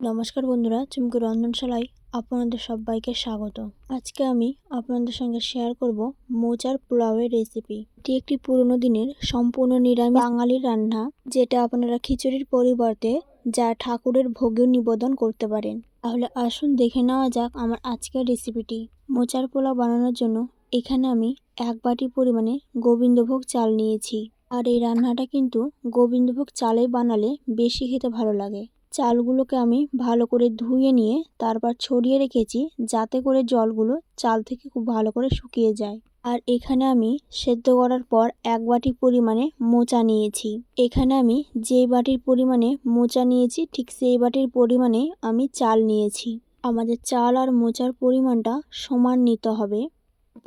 নমস্কার বন্ধুরা, চুমকি রন্ধনশালায় আপনাদের সবাইকে স্বাগত। আজকে আমি আপনাদের সঙ্গে শেয়ার করব মোচার পোলাওয়ের রেসিপি এটি একটি পুরনো দিনের, সম্পূর্ণ নিরামিষ বাঙালির রান্না, যেটা আপনারা খিচুড়ির পরিবর্তে যা ঠাকুরের ভোগেও নিবেদন করতে পারেন। তাহলে আসুন দেখে নেওয়া যাক আমার আজকের রেসিপিটি মোচার পোলাও বানানোর জন্য এখানে আমি এক বাটি পরিমাণে গোবিন্দভোগ চাল নিয়েছি। আর এই রান্নাটা কিন্তু গোবিন্দভোগ চালে বানালে বেশি খেতে ভালো লাগে। চালগুলোকে আমি ভালো করে ধুয়ে নিয়ে তারপর ছড়িয়ে রেখেছি যাতে করে জলগুলো চাল থেকে খুব ভালো করে শুকিয়ে যায়। আর এখানে আমি সেদ্ধ করার পর এক বাটি পরিমাণে মোচা নিয়েছি। এখানে আমি যেই বাটির পরিমাণে মোচা নিয়েছি ঠিক সেই বাটির পরিমাণে আমি চাল নিয়েছি। আমাদের চাল আর মোচার পরিমাণটা সমান নিতে হবে।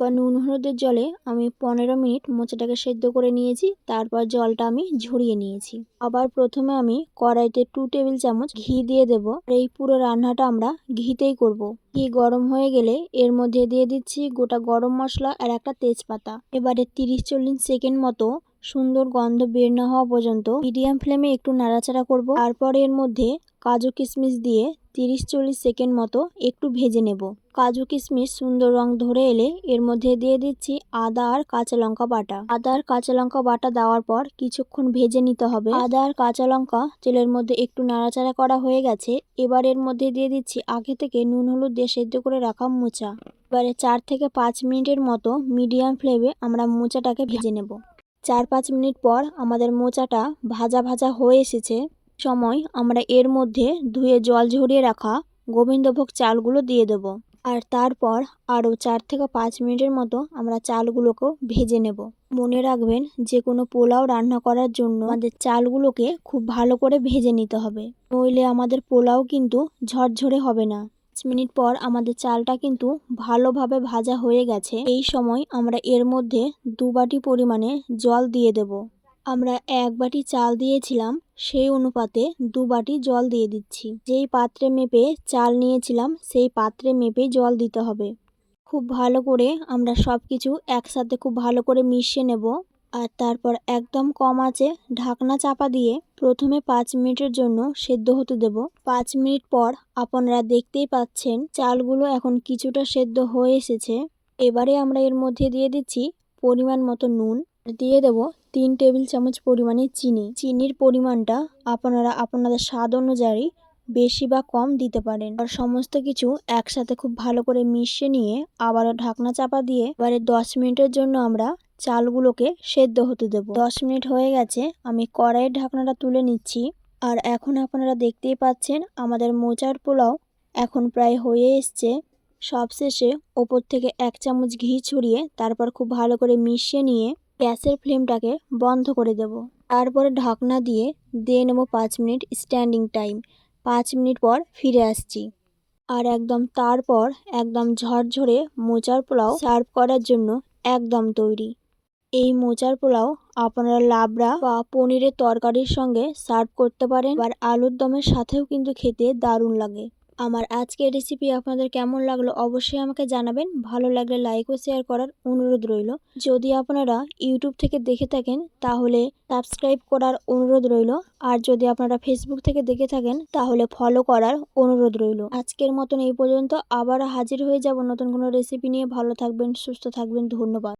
বা নুন হলুদের জলে আমি পনেরো মিনিট মোচাটাকে সেদ্ধ করে নিয়েছি, তারপর জলটা আমি ঝরিয়ে নিয়েছি। আবার প্রথমে আমি কড়াইতে টু টেবিল চামচ ঘি দিয়ে দেবো। এই পুরো রান্নাটা আমরা ঘিতেই করব। ঘি গরম হয়ে গেলে এর মধ্যে দিয়ে দিচ্ছি গোটা গরম মশলা আর একটা তেজপাতা। এবারে তিরিশ চল্লিশ সেকেন্ড মতো সুন্দর গন্ধ বের না হওয়া পর্যন্ত মিডিয়াম ফ্লেমে একটু নাড়াচাড়া করব। তারপর এর মধ্যে কাজু কিশমিশ দিয়ে তিরিশ চল্লিশ সেকেন্ড মতো একটু ভেজে নেব। কাজু কিশমিশ সুন্দর রং ধরে এলে এর মধ্যে দিয়ে দিচ্ছি আদা আর কাঁচা লঙ্কা বাটা। আদা আর কাঁচা লঙ্কা বাটা দেওয়ার পর কিছুক্ষণ ভেজে নিতে হবে। আদা আর কাঁচা লঙ্কা তেলের মধ্যে একটু নাড়াচাড়া করা হয়ে গেছে। এবার এর মধ্যে দিয়ে দিচ্ছি আগে থেকে নুন, হলুদ দিয়ে সেদ্ধ করে রাখা মোচা। এবারে চার থেকে পাঁচ মিনিটের মতো মিডিয়াম ফ্লেমে আমরা মোচাটাকে ভেজে নেব। চার পাঁচ মিনিট পর আমাদের মোচাটা ভাজা ভাজা হয়ে এসেছে। সময় আমরা এর মধ্যে ধুয়ে জল ঝরিয়ে রাখা গোবিন্দভোগ চালগুলো দিয়ে দেব। আর তারপর আরও চার থেকে পাঁচ মিনিটের মতো আমরা চালগুলোকেও ভেজে নেব। মনে রাখবেন, যে কোনো পোলাও রান্না করার জন্য আমাদের চালগুলোকে খুব ভালো করে ভেজে নিতে হবে। নইলে আমাদের পোলাও কিন্তু ঝরঝরে হবে না। মিনিট পর আমাদের চালটা কিন্তু ভালোভাবে ভাজা হয়ে গেছে। এই সময় আমরা এর মধ্যে দু বাটি পরিমাণে জল দিয়ে দেব। আমরা এক বাটি চাল দিয়েছিলাম, সেই অনুপাতে দু বাটি জল দিয়ে দিচ্ছি। যেই পাত্রে মেপে চাল নিয়েছিলাম, সেই পাত্রে মেপে জল দিতে হবে। খুব ভালো করে আমরা সব কিছু একসাথে খুব ভালো করে মিশিয়ে নেব। আর তারপর একদম কম আছে, ঢাকনা চাপা দিয়ে প্রথমে পাঁচ মিনিটের জন্য সেদ্ধ হতে দেব। পাঁচ মিনিট পর আপনারা দেখতেই পাচ্ছেন চালগুলো এখন কিছুটা সেদ্ধ হয়ে এসেছে। এবারে আমরা এর মধ্যে দিয়ে দিচ্ছি পরিমাণ মতো নুন। দিয়ে দেব তিন টেবিল চামচ পরিমাণে চিনি। চিনির পরিমাণটা আপনারা আপনাদের স্বাদ অনুযায়ী বেশি বা কম দিতে পারেন। আর সমস্ত কিছু একসাথে খুব ভালো করে মিশিয়ে নিয়ে আবারও ঢাকনা চাপা দিয়ে এবারে দশ মিনিটের জন্য আমরা চালগুলোকে সেদ্ধ হতে দেব। দশ মিনিট হয়ে গেছে, আমি কড়াইয়ের ঢাকনাটা তুলে নিচ্ছি। আর এখন আপনারা দেখতেই পাচ্ছেন, আমাদের মোচার পোলাও এখন প্রায় হয়ে এসছে। সবশেষে ওপর থেকে এক চামচ ঘি ছড়িয়ে তারপর খুব ভালো করে মিশিয়ে নিয়ে গ্যাসের ফ্লেমটাকে বন্ধ করে দেব। তারপরে ঢাকনা দিয়ে দিয়ে নেব পাঁচ মিনিট স্ট্যান্ডিং টাইম। পাঁচ মিনিট পর ফিরে আসছি। আর একদম তারপর একদম ঝরঝরে মোচার পোলাও সার্ভ করার জন্য একদম তৈরি। এই মোচার পোলাও আপনারা লাবড়া বা পনিরের তরকারির সঙ্গে সার্ভ করতে পারেন আর আলুর দমের সাথেও কিন্তু খেতে দারুণ লাগে। আমার আজকের রেসিপি আপনাদের কেমন লাগল অবশ্যই আমাকে জানাবেন। ভালো লাগলে লাইক ও শেয়ার করার অনুরোধ রইল। যদি আপনারা ইউটিউব থেকে দেখে থাকেন, তাহলে সাবস্ক্রাইব করার অনুরোধ রইল। আর যদি আপনারা ফেসবুক থেকে দেখে থাকেন, তাহলে ফলো করার অনুরোধ রইল। আজকের মতন এই পর্যন্ত আবার হাজির হয়ে যাব নতুন কোনো রেসিপি নিয়ে। ভালো থাকবেন, সুস্থ থাকবেন, ধন্যবাদ।